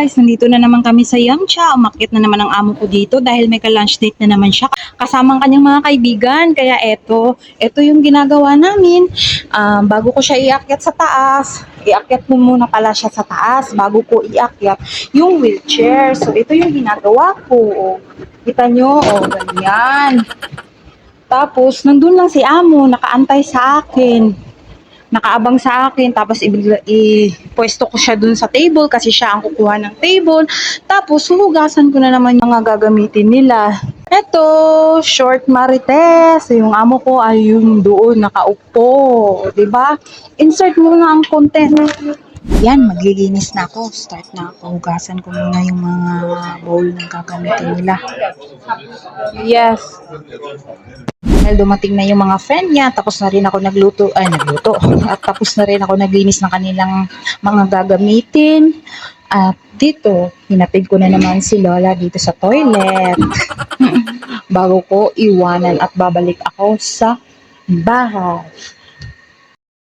guys, nandito na naman kami sa Yamcha. Umakit na naman ang amo ko dito dahil may ka-lunch date na naman siya. Kasama ang kanyang mga kaibigan. Kaya eto, eto yung ginagawa namin. Um, bago ko siya iakyat sa taas, iakyat mo muna pala siya sa taas bago ko iakyat yung wheelchair. So ito yung ginagawa ko. Kita nyo, o ganyan. Tapos, nandun lang si amo, nakaantay sa akin nakaabang sa akin tapos i-pwesto ko siya dun sa table kasi siya ang kukuha ng table. Tapos huhugasan ko na naman yung mga gagamitin nila. Eto short marites. Yung amo ko ay yung doon nakaupo 'di ba? Insert muna ang content yan, maglilinis na ako. Start na ako. Hugasan ko muna yung mga bowl na gagamitin nila. Yes. Dahil dumating na yung mga friend niya, tapos na rin ako nagluto, ay nagluto, at tapos na rin ako naglinis ng kanilang mga gagamitin. At dito, hinatid ko na naman si Lola dito sa toilet. Bago ko iwanan at babalik ako sa bahay.